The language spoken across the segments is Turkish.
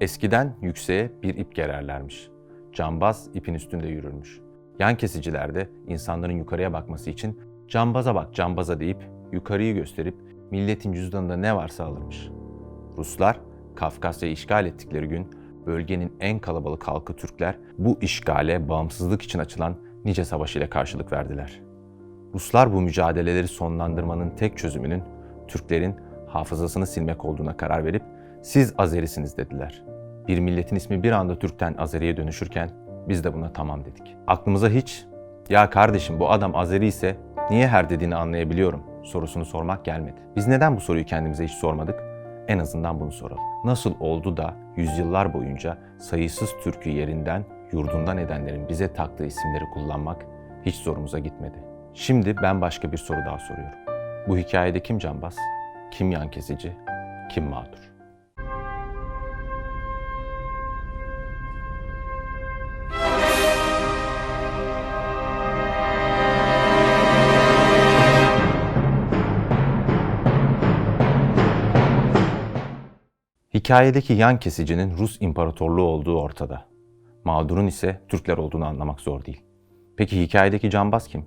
Eskiden yükseğe bir ip gererlermiş. Cambaz ipin üstünde yürürmüş. Yan kesicilerde insanların yukarıya bakması için cambaza bak cambaza deyip yukarıyı gösterip milletin cüzdanında ne varsa alırmış. Ruslar Kafkasya'yı işgal ettikleri gün bölgenin en kalabalık halkı Türkler bu işgale bağımsızlık için açılan nice savaş ile karşılık verdiler. Ruslar bu mücadeleleri sonlandırmanın tek çözümünün Türklerin hafızasını silmek olduğuna karar verip siz Azerisiniz dediler. Bir milletin ismi bir anda Türk'ten Azeri'ye dönüşürken biz de buna tamam dedik. Aklımıza hiç ya kardeşim bu adam Azeri ise niye her dediğini anlayabiliyorum sorusunu sormak gelmedi. Biz neden bu soruyu kendimize hiç sormadık? En azından bunu soralım. Nasıl oldu da yüzyıllar boyunca sayısız türkü yerinden, yurdundan edenlerin bize taktığı isimleri kullanmak hiç zorumuza gitmedi. Şimdi ben başka bir soru daha soruyorum. Bu hikayede kim cambaz, kim yan kesici, kim mağdur? Hikayedeki yan kesicinin Rus İmparatorluğu olduğu ortada. Mağdurun ise Türkler olduğunu anlamak zor değil. Peki hikayedeki cambaz kim?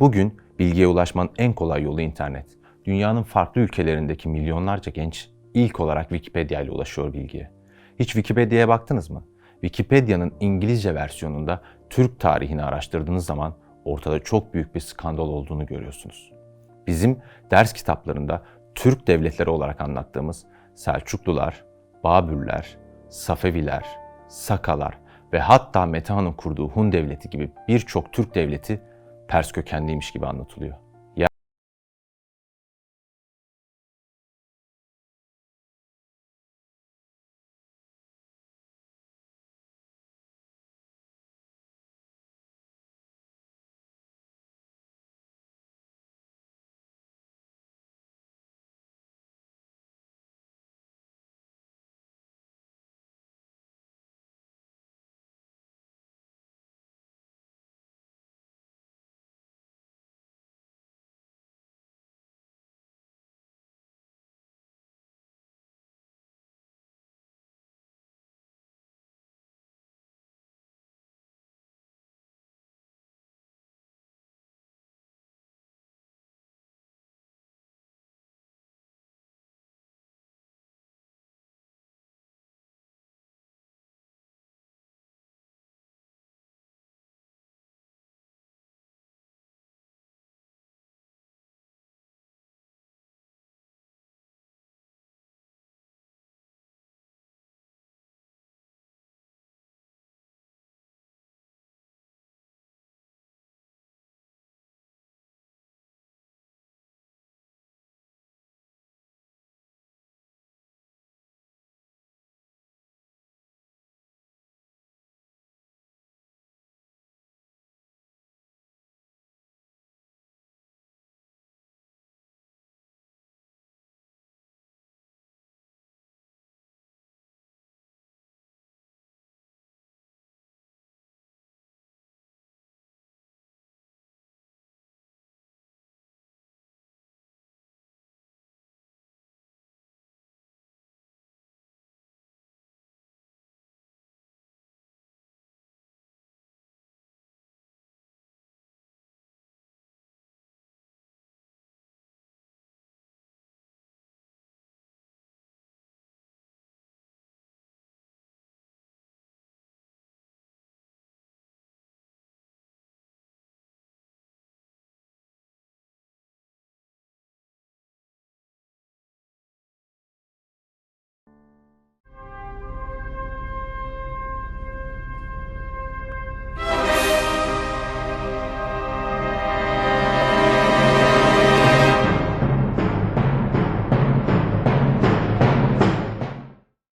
Bugün bilgiye ulaşmanın en kolay yolu internet. Dünyanın farklı ülkelerindeki milyonlarca genç ilk olarak Wikipedia ile ulaşıyor bilgiye. Hiç Wikipedia'ya baktınız mı? Wikipedia'nın İngilizce versiyonunda Türk tarihini araştırdığınız zaman ortada çok büyük bir skandal olduğunu görüyorsunuz. Bizim ders kitaplarında Türk devletleri olarak anlattığımız Selçuklular, Babürler, Safeviler, Sakalar ve hatta Metehan'ın kurduğu Hun devleti gibi birçok Türk devleti Pers kökenliymiş gibi anlatılıyor.